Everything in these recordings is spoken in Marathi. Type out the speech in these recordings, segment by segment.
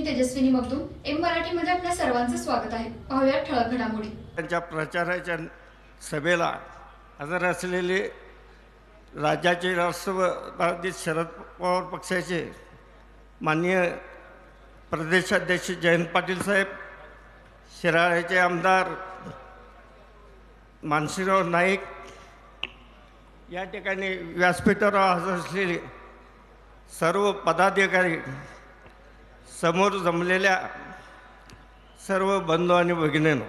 मी तेजस्विनी मगदूम एम मराठीमध्ये आपल्या सर्वांचं स्वागत आहे. पाहूया ठळक घडामोडी. त्यांच्या प्रचाराच्या सभेला हजर असलेले राज्याचे राष्ट्रवादी शरद पवार पक्षाचे माननीय प्रदेशाध्यक्ष जयंत पाटील साहेब शिराळ्याचे आमदार मानसीराव नाईक या ठिकाणी व्यासपीठावर हजर असलेले सर्व पदाधिकारी समोर जमलेल्या सर्व बंधू आणि भगिनींनो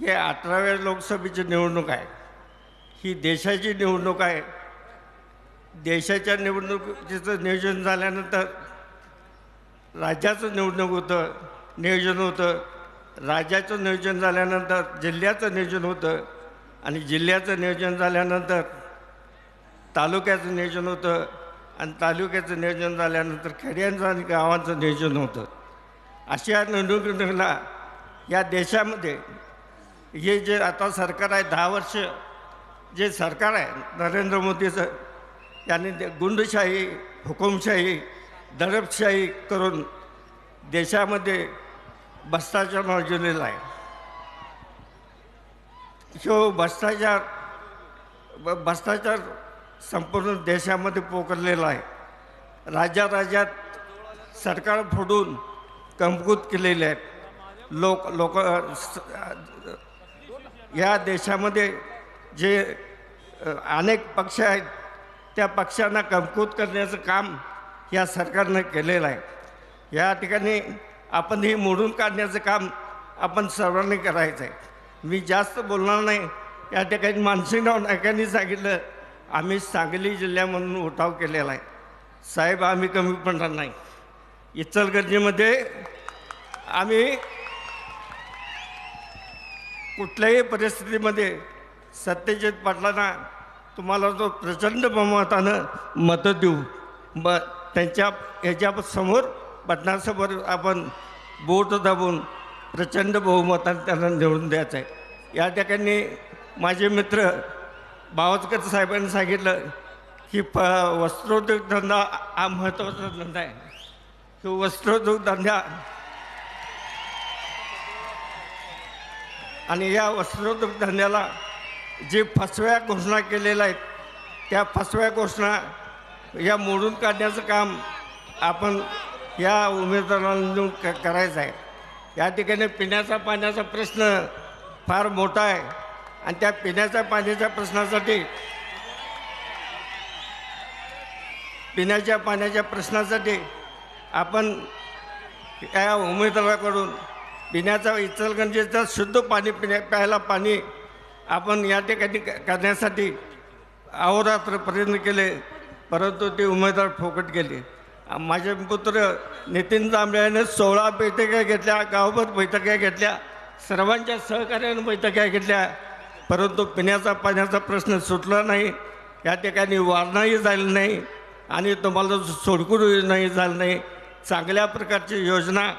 हे अठराव्या लोकसभेची निवडणूक आहे. ही देशाची निवडणूक आहे. देशाच्या निवडणुकीचं नियोजन झाल्यानंतर राज्याचं निवडणूक होतं नियोजन होतं. राज्याचं नियोजन झाल्यानंतर जिल्ह्याचं नियोजन होतं आणि जिल्ह्याचं नियोजन झाल्यानंतर तालुक्याचं नियोजन होतं. आणि तालुक्याचं नियोजन झाल्यानंतर खेड्यांचं आणि गावांचं नियोजन होतं. अशा निवडणुकीला या देशामध्ये हे जे आता सरकार आहे दहा वर्ष जे सरकार आहे नरेंद्र मोदीचं यांनी गुंडशाही हुकुमशाही दडपशाही करून देशामध्ये भ्रष्टाचार माजवलेला आहे. जो भ्रष्टाचार भ्रष्टाचार संपूर्ण देशामध्ये पोकरलेला आहे. राज्या राज्यात सरकार फोडून कमकुत केलेले आहेत. लोक लोक या देशामध्ये जे अनेक पक्ष आहेत त्या पक्षांना कमकुत करण्याचं काम या सरकारनं केलेलं आहे. या ठिकाणी आपण हे मोडून काढण्याचं काम आपण सर्वांनी करायचं आहे. मी जास्त बोलणार नाही. या ठिकाणी मानसिंगराव नायकांनी सांगितलं आम्ही सांगली जिल्ह्यामधून उठाव केलेला आहे. साहेब आम्ही कमी पडणार नाही. इचलगर्जीमध्ये आम्ही कुठल्याही परिस्थितीमध्ये सत्यजित पाटलांना तुम्हाला जो प्रचंड बहुमतानं मतं देऊ ब त्यांच्या ह्याच्यासमोर समोर आपण बोट दाबून प्रचंड बहुमतानं त्यांना निवडून द्यायचं आहे. या ठिकाणी माझे मित्र बावचकर साहेबांनी सांगितलं की प वस्त्रोद्योग धंदा हा महत्त्वाचा धंदा आहे. तो वस्त्रोद्योग धंदा आणि या वस्त्रोद्योग धंद्याला जे फसव्या घोषणा केलेल्या आहेत त्या फसव्या घोषणा या मोडून काढण्याचं काम आपण या उमेदवारांना क करायचं आहे. या ठिकाणी पिण्याचा पाण्याचा प्रश्न फार मोठा आहे. आणि त्या पिण्याच्या पाण्याच्या प्रश्नासाठी पिण्याच्या पाण्याच्या प्रश्नासाठी आपण या उमेदवाराकडून पिण्याचा इचलगंजीचं शुद्ध पाणी पिण्या प्यायला पाणी आपण या ठिकाणी क- करण्यासाठी अहोरात्र प्रयत्न केले परंतु ते उमेदवार फोकट गेले. माझे पुत्र नितीन जांभळ्याने सोळा बैठका घेतल्या गावभर बैठका घेतल्या सर्वांच्या सहकार्याने बैठका घेतल्या. परंतु पिण्याचा पाण्याचा प्रश्न सुटला नाही. या ठिकाणी वारणाही झाली नाही आणि तुम्हाला सोडकुड झालं नाही. चांगल्या प्रकारची योजना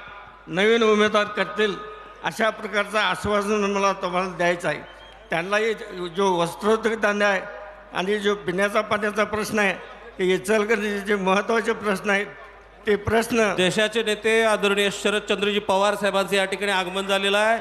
नवीन उमेदवार करतील अशा प्रकारचं आश्वासन मला तुम्हाला द्यायचं आहे. त्यांनाही जो वस्त्रोद्योग आहे आणि जो पिण्याचा पाण्याचा प्रश्न आहे ते इचलकरंजी जे महत्त्वाचे प्रश्न आहेत ते प्रश्न देशाचे नेते आदरणीय शरदचंद्रजी पवार साहेबांचं या ठिकाणी आगमन झालेलं आहे.